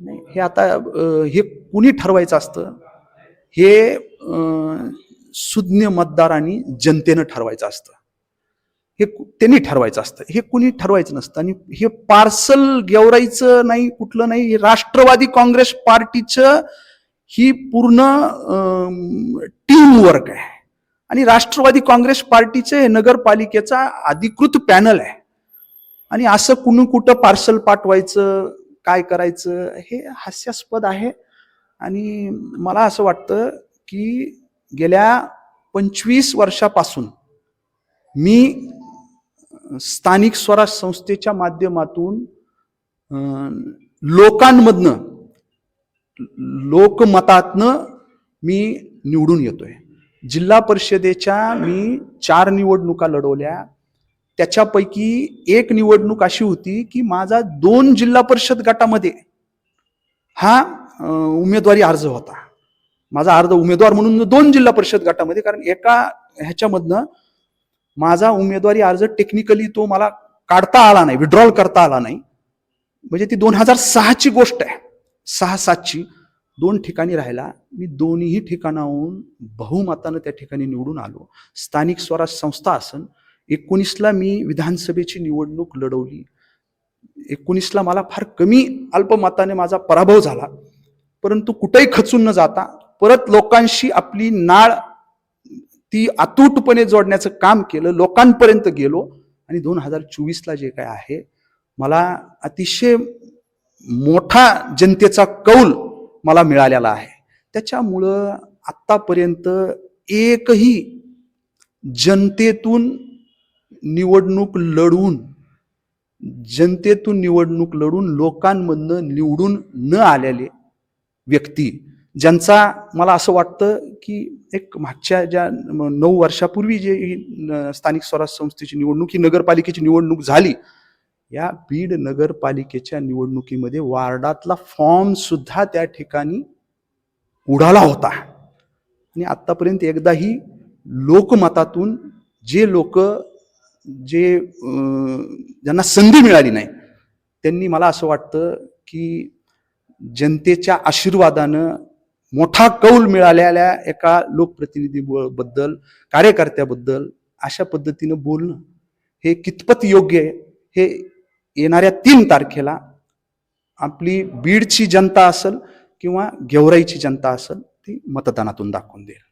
नाही हे आता हे कुणी ठरवायचं असतं? हे सुज्ञ मतदार आणि जनतेनं ठरवायचं असतं. हे त्यांनी ठरवायचं असतं. हे कुणी ठरवायचं नसतं आणि हे पार्सल गेवरायचं नाही कुठलं नाही हे राष्ट्रवादी काँग्रेस पार्टीचं ही पूर्ण टीम वर्क आहे. आणि राष्ट्रवादी काँग्रेस पार्टीचे हे नगरपालिकेचा अधिकृत पॅनल आहे. आणि असं कुणी कुठं पार्सल पाठवायचं काय करायचं हे हास्यास्पद आहे. आणि मला असं वाटतं की गेल्या पंचवीस वर्षापासून मी स्थानिक स्वराज संस्थेच्या माध्यमातून लोकांमधनं लोकमतातनं मी निवडून येतोय. जिल्हा परिषदेच्या मी चार निवडणुका लढवल्या. त्याच्यापैकी एक निवडणूक अशी होती की माझा दोन जिल्हा परिषद गटामध्ये हा उमेदवारी अर्ज होता. माझा अर्ज उमेदवार म्हणून दोन जिल्हा परिषद गटामध्ये कारण एका ह्याच्यामधनं माझा उमेदवारी अर्ज टेक्निकली तो मला काढता आला नाही विड्रॉल करता आला नाही. म्हणजे ती दोन हजार सहाची गोष्ट आहे. सहा सातची. दोन ठिकाणी राहिला. मी दोन्ही ठिकाणाहून बहुमतानं त्या ठिकाणी निवडून आलो. स्थानिक स्वराज संस्था असन एकोणीसला मी विधानसभेची निवडणूक लढवली. एकोणीसला मला फार कमी अल्पमताने माझा पराभव झाला. परंतु कुठेही खचून न जाता परत लोकांशी आपली नाळ ती अतूटपणे जोडण्याचं काम केलं. लोकांपर्यंत गेलो आणि दोन हजार चोवीसला जे काय आहे मला अतिशय मोठा जनतेचा कौल मला मिळालेला आहे. त्याच्यामुळं आत्तापर्यंत एकही जनतेतून निवडणूक लढवून जनतेतून निवडणूक लढून लोकांमधनं निवडून न आलेले व्यक्ती ज्यांचा मला असं वाटतं की एक मागच्या ज्या नऊ वर्षापूर्वी जे ही न- स्थानिक स्वराज संस्थेची निवडणूक ही नगरपालिकेची निवडणूक झाली या बीड नगरपालिकेच्या निवडणुकीमध्ये वार्डातला फॉर्म सुद्धा त्या ठिकाणी उडाला होता. आणि आत्तापर्यंत एकदाही लोकमतातून जे लोक जे ज्यांना संधी मिळाली नाही त्यांनी मला असं वाटतं की जनतेच्या आशीर्वादानं मोठा कौल मिळालेल्या एका लोकप्रतिनिधी ब- बद्दल कार्यकर्त्याबद्दल अशा पद्धतीनं बोलणं हे कितपत योग्य आहे हे येणाऱ्या तीन तारखेला आपली बीडची जनता असेल किंवा गेवराईची जनता असेल ती मतदानातून दाखवून देईल.